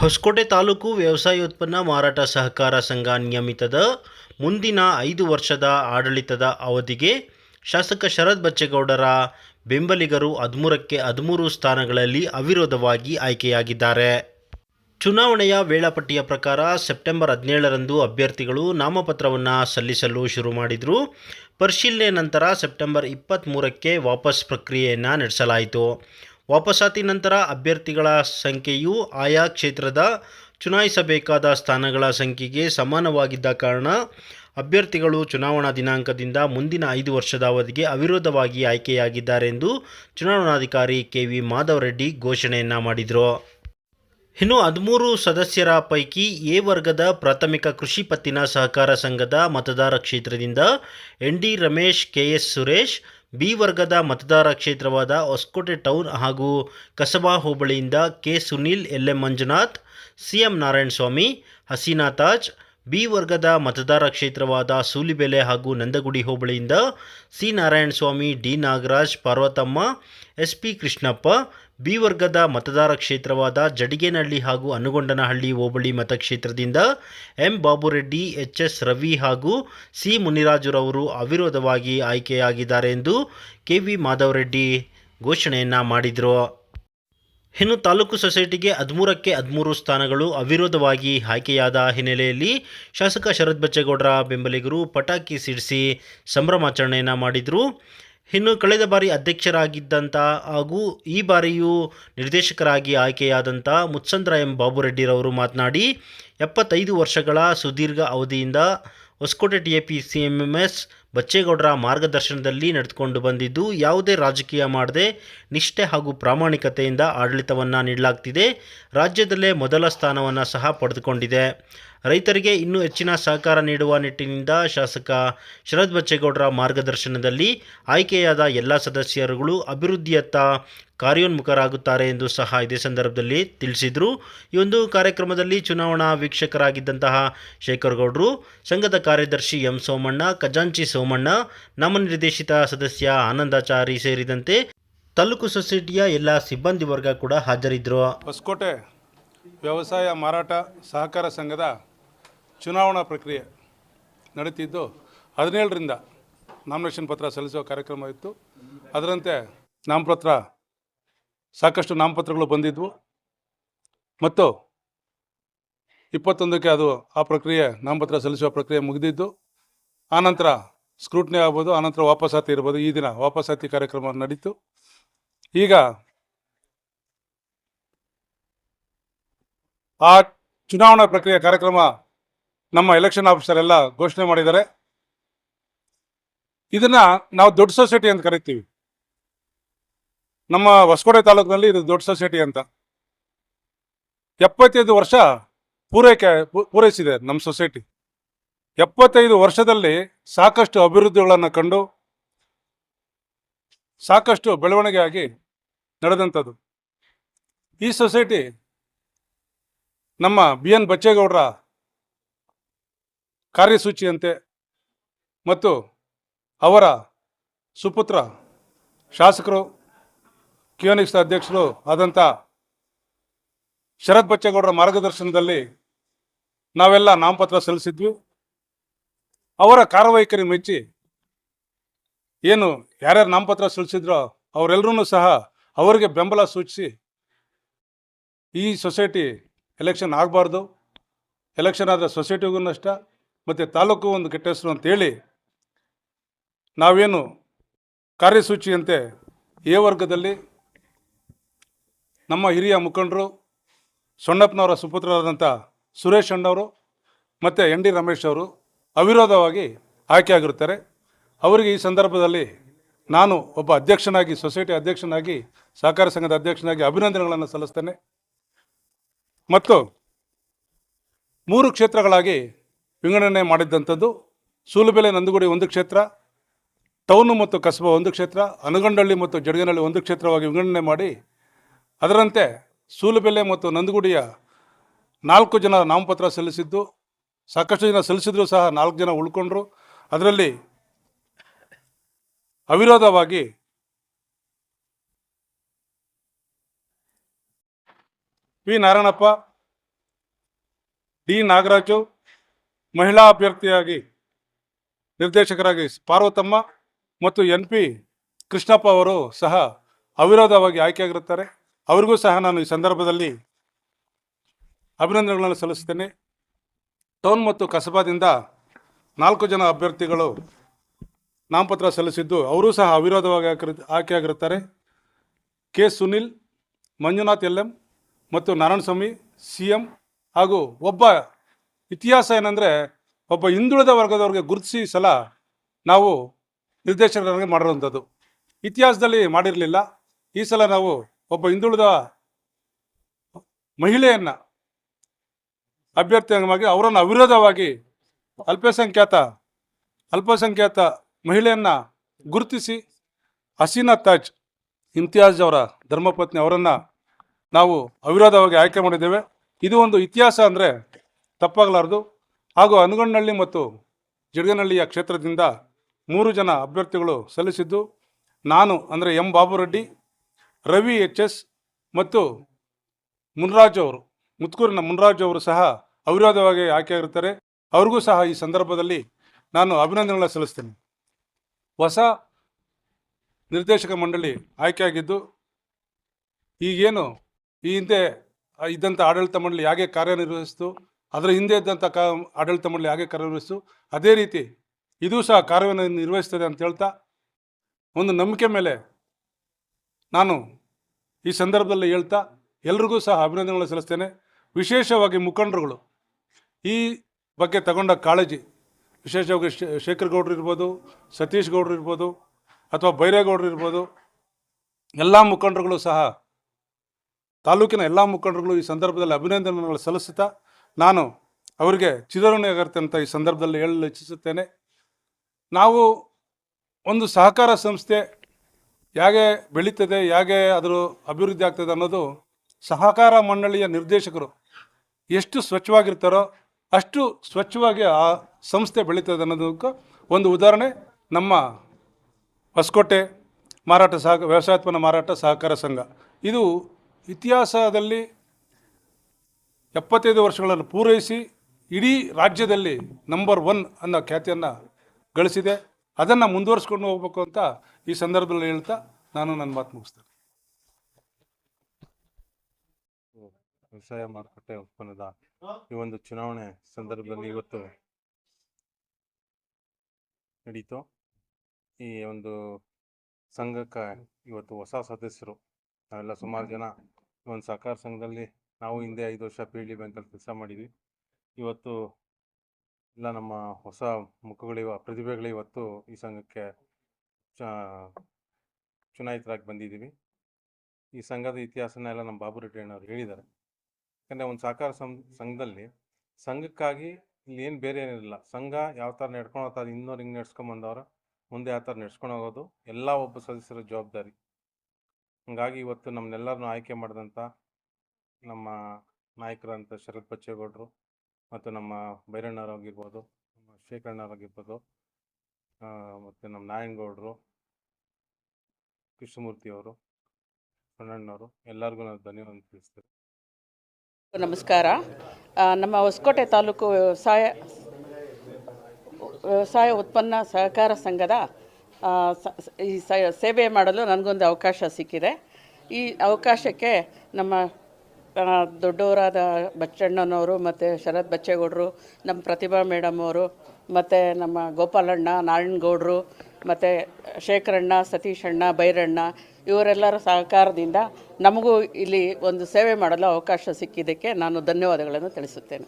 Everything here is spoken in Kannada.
ಹೊಸಕೋಟೆ ತಾಲೂಕು ವ್ಯವಸಾಯೋತ್ಪನ್ನ ಮಾರಾಟ ಸಹಕಾರ ಸಂಘ ನಿಯಮಿತದ ಮುಂದಿನ ಐದು ವರ್ಷದ ಆಡಳಿತದ ಅವಧಿಗೆ ಶಾಸಕ ಶರತ್ ಬಚ್ಚೇಗೌಡರ ಬೆಂಬಲಿಗರು ಹದಿಮೂರಕ್ಕೆ ಹದಿಮೂರು ಸ್ಥಾನಗಳಲ್ಲಿ ಅವಿರೋಧವಾಗಿ ಆಯ್ಕೆಯಾಗಿದ್ದಾರೆ. ಚುನಾವಣೆಯ ವೇಳಾಪಟ್ಟಿಯ ಪ್ರಕಾರ ಸೆಪ್ಟೆಂಬರ್ ಹದಿನೇಳರಂದು ಅಭ್ಯರ್ಥಿಗಳು ನಾಮಪತ್ರವನ್ನು ಸಲ್ಲಿಸಲು ಶುರು ಮಾಡಿದರು. ಪರಿಶೀಲನೆ ನಂತರ ಸೆಪ್ಟೆಂಬರ್ ಇಪ್ಪತ್ತ್ಮೂರಕ್ಕೆ ವಾಪಸ್ ಪ್ರಕ್ರಿಯೆಯನ್ನು ನಡೆಸಲಾಯಿತು. ವಾಪಸಾತಿ ನಂತರ ಅಭ್ಯರ್ಥಿಗಳ ಸಂಖ್ಯೆಯು ಆಯಾ ಕ್ಷೇತ್ರದ ಚುನಾಯಿಸಬೇಕಾದ ಸ್ಥಾನಗಳ ಸಂಖ್ಯೆಗೆ ಸಮಾನವಾಗಿದ್ದ ಕಾರಣ ಅಭ್ಯರ್ಥಿಗಳು ಚುನಾವಣಾ ದಿನಾಂಕದಿಂದ ಮುಂದಿನ ಐದು ವರ್ಷದ ಅವಧಿಗೆ ಅವಿರೋಧವಾಗಿ ಆಯ್ಕೆಯಾಗಿದ್ದಾರೆಂದು ಚುನಾವಣಾಧಿಕಾರಿ ಕೆ ವಿ ಮಾಧವರೆಡ್ಡಿ ಘೋಷಣೆಯನ್ನು ಮಾಡಿದರು. ಇನ್ನು ಹದಿಮೂರು ಸದಸ್ಯರ ಪೈಕಿ ಎ ವರ್ಗದ ಪ್ರಾಥಮಿಕ ಕೃಷಿ ಪತ್ತಿನ ಸಹಕಾರ ಸಂಘದ ಮತದಾರ ಕ್ಷೇತ್ರದಿಂದ N D Ramesh, K S Suresh B ವರ್ಗದ ಮತದಾರ ಕ್ಷೇತ್ರವಾದ ಹೊಸಕೋಟೆ ಟೌನ್ ಹಾಗೂ Kasaba ಹೋಬಳಿಯಿಂದ K Sunil L M Manjunath, C M Narayanaswamy, Haseena Taj B ವರ್ಗದ ಮತದಾರ ಕ್ಷೇತ್ರವಾದ ಸೂಲಿಬೆಲೆ ಹಾಗೂ Nandagudi ಹೋಬಳಿಯಿಂದ C Narayanaswamy, D Nagaraj, Parvathamma S P Krishnappa, B ವರ್ಗದ ಮತದಾರ ಕ್ಷೇತ್ರವಾದ ಜಡಿಗೇನಹಳ್ಳಿ ಹಾಗೂ ಅನುಗೊಂಡನಹಳ್ಳಿ ಹೋಬಳಿ ಮತಕ್ಷೇತ್ರದಿಂದ M Babureddy H S Ravi ಹಾಗೂ ಸಿ ಮುನಿರಾಜುರವರು ಅವಿರೋಧವಾಗಿ ಆಯ್ಕೆಯಾಗಿದ್ದಾರೆ ಎಂದು ಕೆ ವಿ ಮಾಧವರೆಡ್ಡಿ ಘೋಷಣೆಯನ್ನು ಮಾಡಿದರು. ಇನ್ನು ತಾಲೂಕು ಸೊಸೈಟಿಗೆ ಹದಿಮೂರಕ್ಕೆ ಹದಿಮೂರು ಸ್ಥಾನಗಳು ಅವಿರೋಧವಾಗಿ ಆಯ್ಕೆಯಾದ ಹಿನ್ನೆಲೆಯಲ್ಲಿ ಶಾಸಕ ಶರತ್ ಬಚ್ಚೇಗೌಡರ ಬೆಂಬಲಿಗರು ಪಟಾಕಿ ಸಿಡಿಸಿ ಸಂಭ್ರಮಾಚರಣೆಯನ್ನು ಮಾಡಿದರು. ಇನ್ನು ಕಳೆದ ಬಾರಿ ಅಧ್ಯಕ್ಷರಾಗಿದ್ದಂಥ ಹಾಗೂ ಈ ಬಾರಿಯೂ ನಿರ್ದೇಶಕರಾಗಿ ಆಯ್ಕೆಯಾದಂಥ ಮುತ್ಸಂದ್ರ ಎಂ ಬಾಬುರೆಡ್ಡಿರವರು ಮಾತನಾಡಿ, ಎಪ್ಪತ್ತೈದು ವರ್ಷಗಳ ಸುದೀರ್ಘ ಅವಧಿಯಿಂದ Hoskote T A P C M M S ಬಚ್ಚೇಗೌಡರ ಮಾರ್ಗದರ್ಶನದಲ್ಲಿ ನಡೆದುಕೊಂಡು ಬಂದಿದ್ದು, ಯಾವುದೇ ರಾಜಕೀಯ ಮಾಡದೆ ನಿಷ್ಠೆ ಹಾಗೂ ಪ್ರಾಮಾಣಿಕತೆಯಿಂದ ಆಡಳಿತವನ್ನು ನೀಡಲಾಗ್ತಿದೆ. ರಾಜ್ಯದಲ್ಲೇ ಮೊದಲ ಸ್ಥಾನವನ್ನು ಸಹ ಪಡೆದುಕೊಂಡಿದೆ. ರೈತರಿಗೆ ಇನ್ನೂ ಹೆಚ್ಚಿನ ಸಹಕಾರ ನೀಡುವ ನಿಟ್ಟಿನಿಂದ ಶಾಸಕ ಶರತ್ ಬಚ್ಚೇಗೌಡರ ಮಾರ್ಗದರ್ಶನದಲ್ಲಿ ಆಯ್ಕೆಯಾದ ಎಲ್ಲ ಸದಸ್ಯರುಗಳು ಅಭಿವೃದ್ಧಿಯತ್ತ ಕಾರ್ಯೋನ್ಮುಖರಾಗುತ್ತಾರೆ ಎಂದು ಸಹ ಇದೇ ಸಂದರ್ಭದಲ್ಲಿ ತಿಳಿಸಿದರು. ಈ ಒಂದು ಕಾರ್ಯಕ್ರಮದಲ್ಲಿ ಚುನಾವಣಾ ವೀಕ್ಷಕರಾಗಿದ್ದಂತಹ ಶೇಖರ್ ಗೌಡರು ಸಂಘದ ಕಾರ್ಯದರ್ಶಿ ಎಂ ಸೋಮಣ್ಣ, ಖಜಾಂಚಿ ಸೋಮಣ್ಣ ನಾಮನಿರ್ದೇಶಿತ ಸದಸ್ಯ ಆನಂದಾಚಾರಿ ಸೇರಿದಂತೆ ತಾಲೂಕು ಸೊಸೈಟಿಯ ಎಲ್ಲ ಸಿಬ್ಬಂದಿ ವರ್ಗ ಕೂಡ ಹಾಜರಿದ್ದರು ಹೊಸಕೋಟೆ ವ್ಯವಸಾಯ ಮಾರಾಟ ಸಹಕಾರ ಸಂಘದ ಚುನಾವಣಾ ಪ್ರಕ್ರಿಯೆ ನಡೀತಿದ್ದು ಹದಿನೇಳರಿಂದ ನಾಮಿನೇಷನ್ ಪತ್ರ ಸಲ್ಲಿಸುವ ಕಾರ್ಯಕ್ರಮ ಇತ್ತು. ಅದರಂತೆ ನಾಮಪತ್ರ, ಸಾಕಷ್ಟು ನಾಮಪತ್ರಗಳು ಬಂದಿದ್ವು. ಮತ್ತು ಇಪ್ಪತ್ತೊಂದಕ್ಕೆ ಅದು ಆ ಪ್ರಕ್ರಿಯೆ ನಾಮಪತ್ರ ಸಲ್ಲಿಸುವ ಪ್ರಕ್ರಿಯೆ ಮುಗಿದಿದ್ದು. ಆನಂತರ ಸ್ಕ್ರೂಟ್ನಿ ಆಗ್ಬೋದು, ಆನಂತರ ವಾಪಸಾತಿ ಇರ್ಬೋದು, ಈ ದಿನ ವಾಪಸಾತಿ ಕಾರ್ಯಕ್ರಮ ನಡೀತು. ಈಗ ಆ ಚುನಾವಣಾ ಪ್ರಕ್ರಿಯೆ ಕಾರ್ಯಕ್ರಮ ನಮ್ಮ ಎಲೆಕ್ಷನ್ ಆಫೀಸರ್ ಎಲ್ಲ ಘೋಷಣೆ ಮಾಡಿದ್ದಾರೆ. ಇದನ್ನ ನಾವು ದೊಡ್ಡ ಸೊಸೈಟಿ ಅಂತ ಕರಿತೀವಿ. ನಮ್ಮ ಹೊಸಕೋಟೆ ತಾಲೂಕಿನಲ್ಲಿ ಇದು ದೊಡ್ಡ ಸೊಸೈಟಿ ಅಂತ. ಎಪ್ಪತ್ತೈದು ವರ್ಷ ಪೂರೈಕೆ ಪೂರೈಸಿದೆ ನಮ್ಮ ಸೊಸೈಟಿ. ಎಪ್ಪತ್ತೈದು ವರ್ಷದಲ್ಲಿ ಸಾಕಷ್ಟು ಅಭಿವೃದ್ಧಿಗಳನ್ನು ಕಂಡು ಸಾಕಷ್ಟು ಬೆಳವಣಿಗೆ ಆಗಿ ನಡೆದಂಥದ್ದು. ಈ ಸೊಸೈಟಿ ನಮ್ಮ ಬಿ ಎನ್ ಬಚ್ಚೇಗೌಡರ ಕಾರ್ಯಸೂಚಿಯಂತೆ ಮತ್ತು ಅವರ ಸುಪುತ್ರ ಶಾಸಕರು ಕಿಯೋನಿಕ್ಸ್ ಅಧ್ಯಕ್ಷರು ಆದಂಥ ಶರತ್ ಬಚ್ಚೇಗೌಡರ ಮಾರ್ಗದರ್ಶನದಲ್ಲಿ ನಾವೆಲ್ಲ ನಾಮಪತ್ರ ಸಲ್ಲಿಸಿದ್ವಿ. ಅವರ ಕಾರ್ಯವೈಖರಿ ಮೆಚ್ಚಿ ಏನು ಯಾರ್ಯಾರು ನಾಮಪತ್ರ ಸಲ್ಲಿಸಿದ್ರೋ ಅವರೆಲ್ಲರೂ ಸಹ ಅವರಿಗೆ ಬೆಂಬಲ ಸೂಚಿಸಿ ಈ ಸೊಸೈಟಿ ಎಲೆಕ್ಷನ್ ಆಗಬಾರ್ದು. ಎಲೆಕ್ಷನ್ ಆದರೆ ಸೊಸೈಟಿಗೂ ನಷ್ಟ, ಮತ್ತು ತಾಲೂಕು ಒಂದು ಕೆಟ್ಟ ಹೆಸರು ಅಂತೇಳಿ ನಾವೇನು ಕಾರ್ಯಸೂಚಿಯಂತೆ ಎ ವರ್ಗದಲ್ಲಿ ನಮ್ಮ ಹಿರಿಯ ಮುಖಂಡರು ಸೊಣ್ಣಪ್ಪನವರ ಸುಪುತ್ರರಾದಂಥ ಸುರೇಶ್ ಅಣ್ಣವರು, ಮತ್ತು ಎನ್ ಡಿ ರಮೇಶ್ ಅವರು ಅವಿರೋಧವಾಗಿ ಆಯ್ಕೆಯಾಗಿರುತ್ತಾರೆ ಅವರಿಗೆ ಈ ಸಂದರ್ಭದಲ್ಲಿ ನಾನು ಒಬ್ಬ ಅಧ್ಯಕ್ಷನಾಗಿ, ಸೊಸೈಟಿ ಅಧ್ಯಕ್ಷನಾಗಿ, ಸಹಕಾರ ಸಂಘದ ಅಧ್ಯಕ್ಷನಾಗಿ ಅಭಿನಂದನೆಗಳನ್ನು ಸಲ್ಲಿಸ್ತೇನೆ. ಮತ್ತು ಮೂರು ಕ್ಷೇತ್ರಗಳಾಗಿ ವಿಂಗಡಣೆ ಮಾಡಿದ್ದಂಥದ್ದು. ಸೂಲುಬೆಲೆ ನಂದಗುಡಿ ಒಂದು ಕ್ಷೇತ್ರ, ಟೌನು ಮತ್ತು ಕಸಬಾ ಒಂದು ಕ್ಷೇತ್ರ, ಅನಗಂಡಳ್ಳಿ ಮತ್ತು ಜಡಗನಹಳ್ಳಿ ಒಂದು ಕ್ಷೇತ್ರವಾಗಿ ವಿಂಗಡಣೆ ಮಾಡಿ, ಅದರಂತೆ ಸೂಲುಬೆಲೆ ಮತ್ತು ನಂದಗುಡಿಯ ನಾಲ್ಕು ಜನ ನಾಮಪತ್ರ ಸಲ್ಲಿಸಿದ್ದು. ಸಾಕಷ್ಟು ಜನ ಸಲ್ಲಿಸಿದ್ರು ಸಹ ನಾಲ್ಕು ಜನ ಉಳ್ಕೊಂಡ್ರು. ಅದರಲ್ಲಿ ಅವಿರೋಧವಾಗಿ ಪಿ ನಾರಾಯಣಪ್ಪ, ಡಿ ನಾಗರಾಜು ಮಹಿಳಾ ಅಭ್ಯರ್ಥಿಯಾಗಿ ನಿರ್ದೇಶಕರಾಗಿ ಪಾರ್ವತಮ್ಮ ಮತ್ತು ಎನ್ ಪಿ ಕೃಷ್ಣಪ್ಪ ಅವರು ಸಹ ಅವಿರೋಧವಾಗಿ ಆಯ್ಕೆಯಾಗಿರುತ್ತಾರೆ. ಅವರಿಗೂ ಸಹ ನಾನು ಈ ಸಂದರ್ಭದಲ್ಲಿ ಅಭಿನಂದನೆಗಳನ್ನು ಸಲ್ಲಿಸ್ತೇನೆ ಟೌನ್ ಮತ್ತು ಕಸಬಾದಿಂದ ನಾಲ್ಕು ಜನ ಅಭ್ಯರ್ಥಿಗಳು ನಾಮಪತ್ರ ಸಲ್ಲಿಸಿದ್ದು ಅವರೂ ಸಹ ಅವಿರೋಧವಾಗಿ ಆಯ್ಕೆ- ಆಯ್ಕೆಯಾಗಿರುತ್ತಾರೆ K Sunil, Manjunath L M ಮತ್ತು ನಾರಾಯಣಸ್ವಾಮಿ ಸಿ ಎಂ ಹಾಗೂ ಒಬ್ಬ ಇತಿಹಾಸ ಏನಂದರೆ ಒಬ್ಬ ಹಿಂದುಳಿದ ವರ್ಗದವ್ರಿಗೆ ಗುರುತಿಸಿ ಸಲ ನಾವು ನಿರ್ದೇಶಕರಾಗಿ ಮಾಡಿರುವಂಥದ್ದು. ಇತಿಹಾಸದಲ್ಲಿ ಮಾಡಿರಲಿಲ್ಲ. ಈ ಸಲ ನಾವು ಒಬ್ಬ ಹಿಂದುಳಿದ ಮಹಿಳೆಯನ್ನು ಅಭ್ಯರ್ಥಿಯಾಗಿ ಅವರನ್ನು ಅವಿರೋಧವಾಗಿ ಅಲ್ಪಸಂಖ್ಯಾತ ಅಲ್ಪಸಂಖ್ಯಾತ ಮಹಿಳೆಯನ್ನು ಗುರುತಿಸಿ ಹಸೀನಾ ತಾಜ್ ಇಮ್ತಿಯಾಜ್ ಅವರ ಧರ್ಮಪತ್ನಿ ಅವರನ್ನು ನಾವು ಅವಿರೋಧವಾಗಿ ಆಯ್ಕೆ ಮಾಡಿದ್ದೇವೆ. ಇದು ಒಂದು ಇತಿಹಾಸ ಅಂದರೆ ತಪ್ಪಾಗಲಾರದು. ಹಾಗೂ ಅನುಗಣ್ಣಳ್ಳಿ ಮತ್ತು ಜಿಡ್ಗನಹಳ್ಳಿಯ ಕ್ಷೇತ್ರದಿಂದ ಮೂರು ಜನ ಅಭ್ಯರ್ಥಿಗಳು ಸಲ್ಲಿಸಿದ್ದು, ನಾನು ಅಂದರೆ M Babureddy, Ravi H S ಮತ್ತು ಮುನ್ರಾಜ್ ಅವರು. ಮುತ್ಕೂರಿನ ಮುನ್ರಾಜ್ ಅವರು ಸಹ ಅವಿರೋಧವಾಗಿ ಆಯ್ಕೆಯಾಗಿರ್ತಾರೆ. ಅವ್ರಿಗೂ ಸಹ ಈ ಸಂದರ್ಭದಲ್ಲಿ ನಾನು ಅಭಿನಂದನೆಗಳನ್ನ ಸಲ್ಲಿಸ್ತೇನೆ. ಹೊಸ ನಿರ್ದೇಶಕ ಮಂಡಳಿ ಆಯ್ಕೆಯಾಗಿದ್ದು, ಈಗೇನು ಈ ಹಿಂದೆ ಇದ್ದಂಥ ಆಡಳಿತ ಮಂಡಳಿ ಹೇಗೆ ಕಾರ್ಯನಿರ್ವಹಿಸ್ತು, ಅದರ ಹಿಂದೆ ಇದ್ದಂಥ ಕಾ ಆಡಳಿತ ಮಂಡಳಿ ಹಾಗೆ ಕಾರ್ಯನಿರ್ವಹಿಸ್ತು, ಅದೇ ರೀತಿ ಇದು ಸಹ ಕಾರ್ಯವನ್ನು ನಿರ್ವಹಿಸ್ತದೆ ಅಂತ ಹೇಳ್ತಾ ಒಂದು ನಂಬಿಕೆ ಮೇಲೆ ನಾನು ಈ ಸಂದರ್ಭದಲ್ಲಿ ಹೇಳ್ತಾ ಎಲ್ರಿಗೂ ಸಹ ಅಭಿನಂದನೆಗಳನ್ನು ಸಲ್ಲಿಸ್ತೇನೆ. ವಿಶೇಷವಾಗಿ ಮುಖಂಡರುಗಳು ಈ ಬಗ್ಗೆ ತಗೊಂಡ ಕಾಳಜಿ, ವಿಶೇಷವಾಗಿ ಶೇಖರ್ ಗೌಡ್ರು ಇರ್ಬೋದು ಸತೀಶ್ ಗೌಡ್ರು ಇರ್ಬೋದು, ಅಥವಾ ಬೈರೇಗೌಡರು ಇರ್ಬೋದು, ಎಲ್ಲ ಮುಖಂಡರುಗಳು ಸಹ ತಾಲೂಕಿನ ಎಲ್ಲ ಮುಖಂಡರುಗಳು ಈ ಸಂದರ್ಭದಲ್ಲಿ ಅಭಿನಂದನೆಗಳು ಸಲ್ಲಿಸುತ್ತಾ ನಾನು ಅವರಿಗೆ ಚಿರಋಣಿಯಾಗಿರುತ್ತೆ ಅಂತ ಈ ಸಂದರ್ಭದಲ್ಲಿ ಹೇಳಲು ಇಚ್ಛಿಸುತ್ತೇನೆ. ನಾವು ಒಂದು ಸಹಕಾರ ಸಂಸ್ಥೆ ಹೇಗೆ ಬೆಳೀತದೆ, ಹೇಗೆ ಅದರ ಅಭಿವೃದ್ಧಿ ಆಗ್ತದೆ ಅನ್ನೋದು ಸಹಕಾರ ಮಂಡಳಿಯ ನಿರ್ದೇಶಕರು ಎಷ್ಟು ಸ್ವಚ್ಛವಾಗಿರ್ತಾರೋ ಅಷ್ಟು ಸ್ವಚ್ಛವಾಗಿ ಆ ಸಂಸ್ಥೆ ಬೆಳೀತದೆ ಅನ್ನೋದಕ್ಕೆ ಒಂದು ಉದಾಹರಣೆ ನಮ್ಮ ಹೊಸಕೋಟೆ ಮಾರಾಟ ಸಹ ವ್ಯವಸಾಯೋತ್ಪನ್ನ ಮಾರಾಟ ಸಹಕಾರ ಸಂಘ. ಇದು ಇತಿಹಾಸದಲ್ಲಿ ಎಪ್ಪತ್ತೈದು ವರ್ಷಗಳನ್ನು ಪೂರೈಸಿ ಇಡೀ ರಾಜ್ಯದಲ್ಲಿ ನಂಬರ್ ಒನ್ ಅನ್ನೋ ಖ್ಯಾತಿಯನ್ನು ಗಳಿಸಿದೆ. ಅದನ್ನು ಮುಂದುವರಿಸ್ಕೊಂಡು ಹೋಗ್ಬೇಕು ಅಂತ ಈ ಸಂದರ್ಭದಲ್ಲಿ ಹೇಳ್ತಾ ನಾನು ನನ್ನ ಮಾತು ಮುಗಿಸ್ತೇನೆ. ವ್ಯವಸಾಯ ಮಾರುಕಟ್ಟೆ ಉತ್ಪನ್ನದ ಈ ಒಂದು ಚುನಾವಣೆ ಸಂದರ್ಭದಲ್ಲಿ ಇವತ್ತು ನಡೀತು. ಈ ಒಂದು ಸಂಘಕ್ಕೆ ಇವತ್ತು ಹೊಸ ಸದಸ್ಯರು, ನಾವೆಲ್ಲ ಸುಮಾರು ಜನ ಒಂದು ಸಹಕಾರ ಸಂಘದಲ್ಲಿ ನಾವು ಹಿಂದೆ ಐದು ವರ್ಷ ಪಿ ಡಿ ಬ್ಯಾಂಕಲ್ಲಿ ಕೆಲಸ ಮಾಡಿದ್ವಿ. ಇವತ್ತು ಎಲ್ಲ ನಮ್ಮ ಹೊಸ ಮುಖಗಳಿವ ಪ್ರತಿಭೆಗಳು ಇವತ್ತು ಈ ಸಂಘಕ್ಕೆ ಚುನಾಯಿತರಾಗಿ ಬಂದಿದ್ದೀವಿ. ಈ ಸಂಘದ ಇತಿಹಾಸನ ಎಲ್ಲ ನಮ್ಮ ಬಾಬು ರೆಡ್ಡಿ ಅಣ್ಣವ್ರು ಹೇಳಿದ್ದಾರೆ. ಯಾಕಂದರೆ ಒಂದು ಸಹಕಾರ ಸಂಘದಲ್ಲಿ ಸಂಘಕ್ಕಾಗಿ ಇಲ್ಲಿ ಏನು ಬೇರೆ ಏನಿಲ್ಲ ಸಂಘ ಯಾವ ಥರ ನಡ್ಕೊಂಡು ಹೋಗ್ತಾ ಇನ್ನೂರು ಹಿಂಗೆ ನಡ್ಸ್ಕೊಂಬಂದವ್ರು, ಮುಂದೆ ಯಾವ ಥರ ನಡ್ಸ್ಕೊಂಡು ಹೋಗೋದು ಎಲ್ಲ ಒಬ್ಬ ಸದಸ್ಯರ ಜವಾಬ್ದಾರಿ. ಹಂಗಾಗಿ ಇವತ್ತು ನಮ್ಮನ್ನೆಲ್ಲರನ್ನು ಆಯ್ಕೆ ಮಾಡಿದಂಥ ನಮ್ಮ ನಾಯಕರಂತ ಶರತ್ ಬಚ್ಚೇಗೌಡರು ಮತ್ತು ನಮ್ಮ ಬೈರಣ್ಣವರಾಗಿರ್ಬೋದು ನಮ್ಮ ಶೇಖರಣ್ಣವ್ರಾಗಿರ್ಬೋದು ಮತ್ತು ನಮ್ಮ ನಾರಾಯಣಗೌಡರು ಕೃಷ್ಣಮೂರ್ತಿ ಅವರು ಸಣ್ಣಣ್ಣವರು ಎಲ್ಲರಿಗೂ ನಾನು ಧನ್ಯವಾದ ತಿಳಿಸ್ತೇನೆ. ನಮಸ್ಕಾರ. ನಮ್ಮ ಹೊಸಕೋಟೆ ತಾಲೂಕು ವ್ಯವಸಾಯ ವ್ಯವಸಾಯ ಉತ್ಪನ್ನ ಸಹಕಾರ ಸಂಘದ ಈ ಸೇವೆ ಮಾಡಲು ನನಗೊಂದು ಅವಕಾಶ ಸಿಕ್ಕಿದೆ. ಈ ಅವಕಾಶಕ್ಕೆ ನಮ್ಮ ದೊಡ್ಡವರಾದ ಬಚ್ಚಣ್ಣನವರು ಮತ್ತು ಶರತ್ ಬಚ್ಚೇಗೌಡರು, ನಮ್ಮ ಪ್ರತಿಭಾ ಮೇಡಮ್ ಅವರು, ಮತ್ತು ನಮ್ಮ ಗೋಪಾಲಣ್ಣ ನಾರಾಯಣಗೌಡರು ಮತ್ತು ಶೇಖರಣ್ಣ, ಸತೀಶಣ್ಣ, ಬೈರಣ್ಣ ಇವರೆಲ್ಲರ ಸಹಕಾರದಿಂದ ನಮಗೂ ಇಲ್ಲಿ ಒಂದು ಸೇವೆ ಮಾಡಲು ಅವಕಾಶ ಸಿಕ್ಕಿದ್ದಕ್ಕೆ ನಾನು ಧನ್ಯವಾದಗಳನ್ನು ತಿಳಿಸುತ್ತೇನೆ.